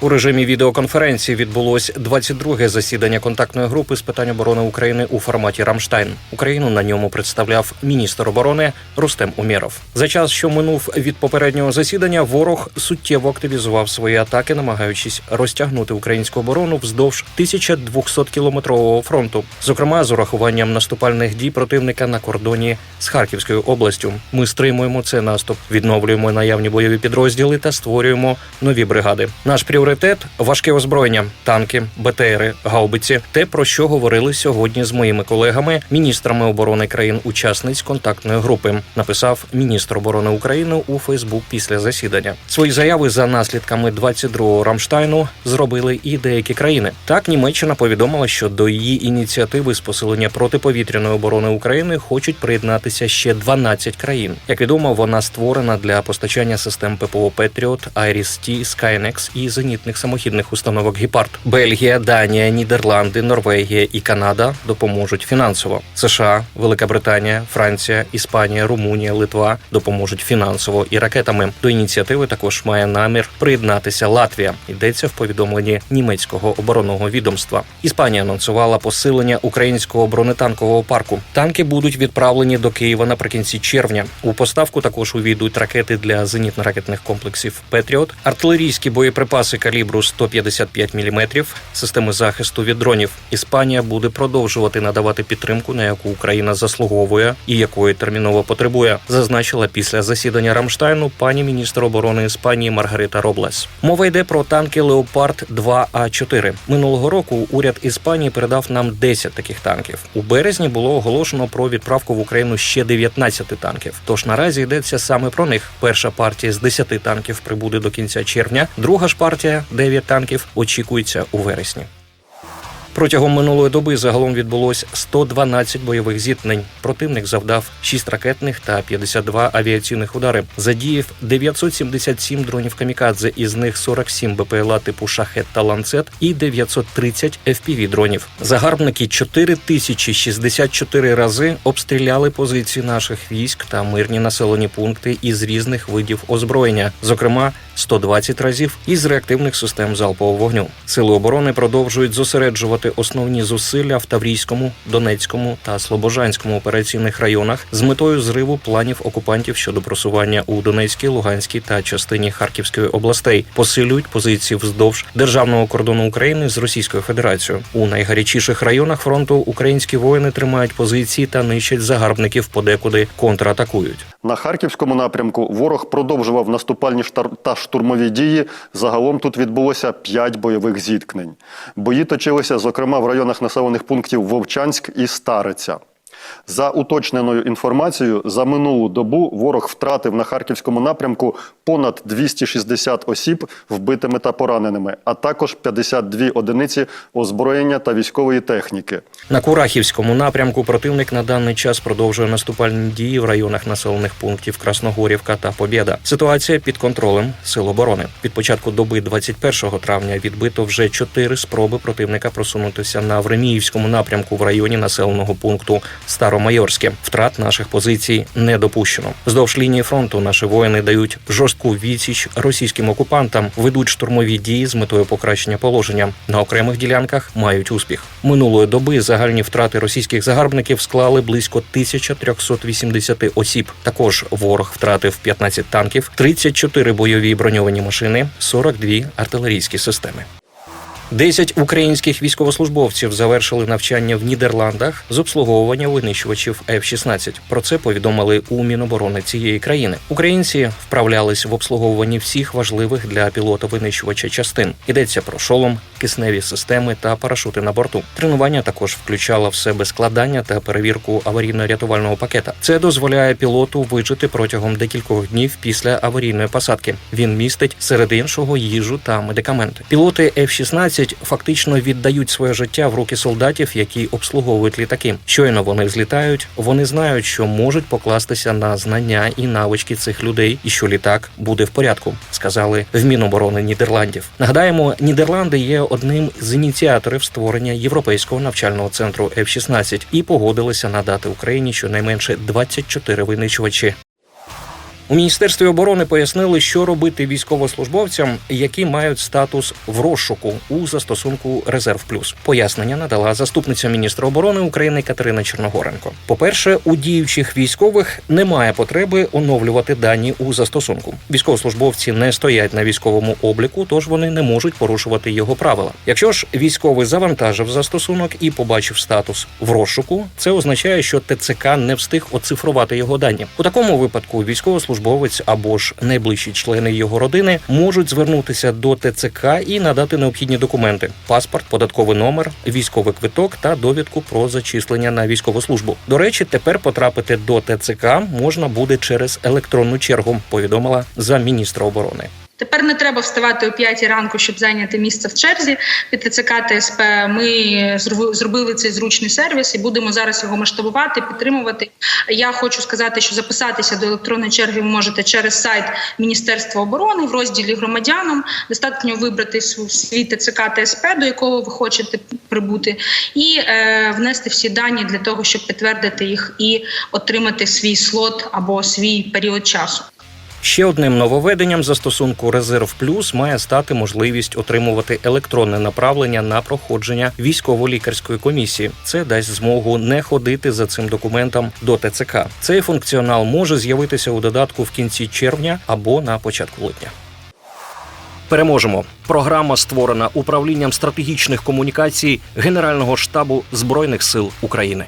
У режимі відеоконференції відбулось 22-ге засідання контактної групи з питань оборони України у форматі Рамштайн. Україну на ньому представляв міністр оборони Рустем Умєров. За час, що минув від попереднього засідання, ворог суттєво активізував свої атаки, намагаючись розтягнути українську оборону вздовж 1200 кілометрового фронту, зокрема з урахуванням наступальних дій противника на кордоні з Харківською областю. Ми стримуємо цей наступ, відновлюємо наявні бойові підрозділи та створюємо нові бригади. Наш пріоритет важке озброєння, танки, БТРи, гаубиці. Те про що говорили сьогодні з моїми колегами, міністрами оборони країн-учасниць контактної групи, написав міністр оборони України у Фейсбук після засідання. Свої заяви за наслідками 22-го Рамштайну зробили і деякі країни. Так, Німеччина повідомила, що до її ініціативи з посилення протиповітряної оборони України хочуть приєднатися ще 12 країн. Як відомо, вона створена для постачання систем ППО Петріот, Айріс-Т, Скайнекс і зенітних самохідних установок Гепард. Бельгія, Данія, Нідерланди, Норвегія і Канада допоможуть фінансово. США, Велика Британія, Франція, Іспанія, Румунія, Литва допоможуть фінансово і ракетами. До ініціативи також має намір приєднатися Латвія. Йдеться в повідомленні німецького оборонного відомства. Іспанія анонсувала посилення українського бронетанкового парку. Танки будуть відправлені до Києва наприкінці червня. У поставку також увійдуть ракети для зенітно-ракетних комплексів Петріот, артилерійські боєприпаси калібру 155 мм, системи захисту від дронів. Іспанія буде продовжувати надавати підтримку, на яку Україна заслуговує і якої терміново потребує, зазначила після засідання Рамштайну пані міністр оборони Іспанії Маргарита Роблес. Мова йде про танки Леопард 2 а 4 Минулого року уряд Іспанії передав нам 10 таких танків. У березні було оголошено про відправку в Україну ще 19 танків. Тож наразі йдеться саме про них. Перша партія з 10 танків прибуде до кінця червня. Друга ж партія 9 танків очікується у вересні. Протягом минулої доби загалом відбулось 112 бойових зіткнень. Противник завдав 6 ракетних та 52 авіаційних удари. Задіяв 977 дронів камікадзе, із них 47 БПЛА типу шахет та ланцет і 930 FPV дронів. Загарбники 4064 рази обстріляли позиції наших військ та мирні населені пункти із різних видів озброєння, зокрема 120 разів із реактивних систем залпового вогню. Сили оборони продовжують зосереджувати основні зусилля в Таврійському, Донецькому та Слобожанському операційних районах з метою зриву планів окупантів щодо просування у Донецькій, Луганській та частині Харківської областей, посилюють позиції вздовж державного кордону України з Російською Федерацією. У найгарячіших районах фронту українські воїни тримають позиції та нищать загарбників подекуди контратакують. На харківському напрямку ворог продовжував наступальні та штурмові дії. Загалом тут відбулося п'ять бойових зіткнень. Бої точилися, зокрема, в районах населених пунктів Вовчанськ і Стариця. За уточненою інформацією, за минулу добу ворог втратив на харківському напрямку понад 260 осіб вбитими та пораненими, а також 52 одиниці озброєння та військової техніки. На Курахівському напрямку противник на даний час продовжує наступальні дії в районах населених пунктів Красногорівка та Побєда. Ситуація під контролем сил оборони. Від початку доби 21 травня відбито вже чотири спроби противника просунутися на Времіївському напрямку в районі населеного пункту Старомайорське. Втрат наших позицій не допущено. Вздовж лінії фронту наші воїни дають жорстку відсіч російським окупантам, ведуть штурмові дії з метою покращення положення. На окремих ділянках мають успіх. Минулої доби загальні втрати російських загарбників склали близько 1380 осіб. Також ворог втратив 15 танків, 34 бойові броньовані машини, 42 артилерійські системи. Десять українських військовослужбовців завершили навчання в Нідерландах з обслуговування винищувачів F-16. Про це повідомили у Міноборони цієї країни. Українці вправлялись в обслуговуванні всіх важливих для пілота винищувача частин. Йдеться про шолом, кисневі системи та парашути на борту. Тренування також включало в себе складання та перевірку аварійно-рятувального пакета. Це дозволяє пілоту вижити протягом декількох днів після аварійної посадки. Він містить серед іншого їжу та медикаменти. Пілоти F-16 фактично віддають своє життя в руки солдатів, які обслуговують літаки. Щойно вони злітають. Вони знають, що можуть покластися на знання і навички цих людей, і що літак буде в порядку, сказали в Міноборони Нідерландів. Нагадаємо, Нідерланди є одним з ініціаторів створення європейського навчального центру F-16 і погодилися надати Україні щонайменше 24 винищувачі У міністерстві оборони пояснили, що робити військовослужбовцям, які мають статус в розшуку у застосунку Резерв Плюс. Пояснення надала заступниця міністра оборони України Катерина Черногоренко. По-перше, у діючих військових немає потреби оновлювати дані у застосунку. Військовослужбовці не стоять на військовому обліку, тож вони не можуть порушувати його правила. Якщо ж військовий завантажив застосунок і побачив статус в розшуку, це означає, що ТЦК не встиг оцифрувати його дані. У такому випадку військовослужбовець або ж найближчі члени його родини можуть звернутися до ТЦК і надати необхідні документи: паспорт, податковий номер, військовий квиток та довідку про зачислення на військову службу. До речі, тепер потрапити до ТЦК можна буде через електронну чергу. Повідомила за міністра оборони. Тепер не треба вставати о 5 ранку, щоб зайняти місце в черзі під ТЦК ТСП. Ми зробили цей зручний сервіс і будемо зараз його масштабувати, підтримувати. Я хочу сказати, що записатися до електронної черги ви можете через сайт Міністерства оборони в розділі громадянам. Достатньо вибрати св- свій ТЦК ТСП, до якого ви хочете прибути, і е, внести всі дані для того, щоб підтвердити їх і отримати свій слот або свій період часу. Ще одним нововведенням застосунку Резерв Плюс має стати можливість отримувати електронне направлення на проходження військово-лікарської комісії. Це дасть змогу не ходити за цим документом до ТЦК. Цей функціонал може з'явитися у додатку в кінці червня або на початку липня. Переможемо. Програма створена управлінням стратегічних комунікацій Генерального штабу збройних сил України.